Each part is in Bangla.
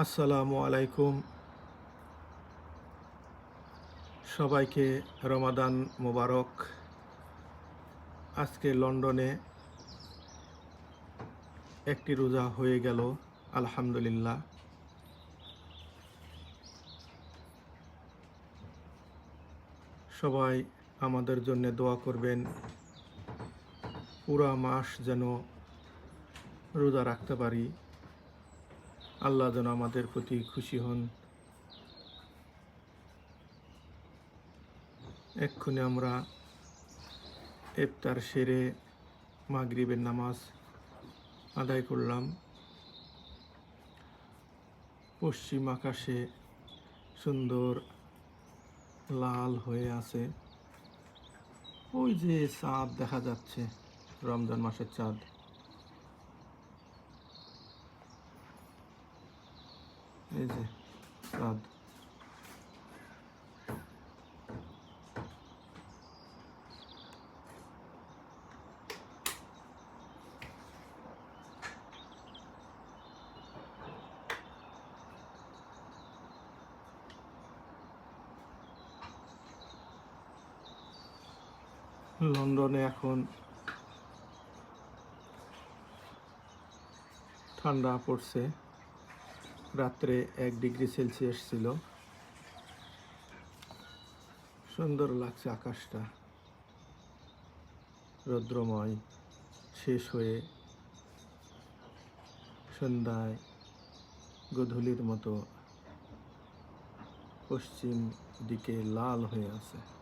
আসসালামু আলাইকুম। সবাইকে রমাদান মোবারক। আজকে লন্ডনে একটি রোজা হয়ে গেল, আলহামদুলিল্লাহ। সবাই আমাদের জন্য দোয়া করবেন, পুরা মাস যেন রোজা রাখতে পারি। আল্লাহ যেন আমাদের প্রতি খুশি হন। এক্ষুনি আমরা এফতার সেরে মাগরিবের নামাজ আদায় করলাম। পশ্চিম আকাশে সুন্দর লাল হয়ে আছে। ওই যে চাঁদ দেখা যাচ্ছে, রমজান মাসের চাঁদ। এই যে লন্ডনে এখন ঠান্ডা পড়ছে। রাত্রে এক ডিগ্রি সেলসিয়াস ছিল। সুন্দর লাগছে আকাশটা। রৌদ্রময়, শেষ হয়ে সন্ধ্যায় গধূলির মতো পশ্চিম দিকে লাল হয়ে আছে।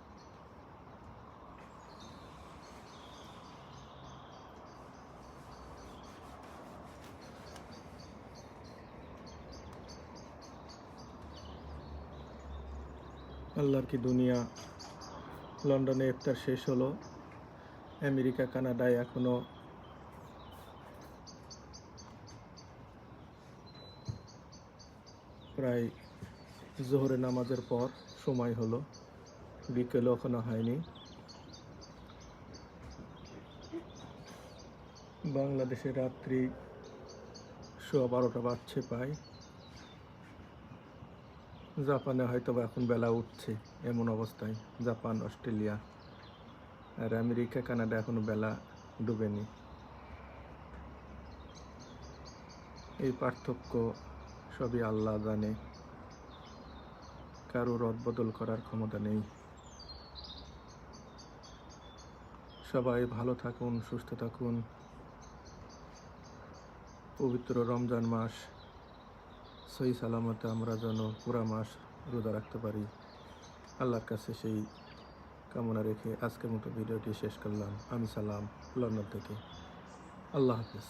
আল্লাহর কি দুনিয়া? লন্ডনে ইফতার শেষ হলো। আমেরিকা, কানাডায় এখনও। প্রায় জোহরে নামাজের পর সময় হলো। বিকেল এখনও হয়নি। বাংলাদেশে রাত্রি সোয়া বারোটা বাজছে প্রায়। জাপানে হয়তো বা এখন বেলা উঠছে, এমন অবস্থায়। জাপান, অস্ট্রেলিয়া আর আমেরিকা, কানাডা এখনও বেলা ডুবেনি। এই পার্থক্য সবই আল্লাহ জানে। কারও রদ বদল করার ক্ষমতা নেই। সবাই ভালো থাকুন, সুস্থ থাকুন। পবিত্র রমজান মাস সহি সালামতে আমরা যেন পুরা মাস রোজা রাখতে পারি। আল্লাহর কাছে সেই কামনা রেখে আজকের মতো ভিডিওটি শেষ করলাম। আমি সালাম লন্ডন থেকে। আল্লাহ হাফিজ।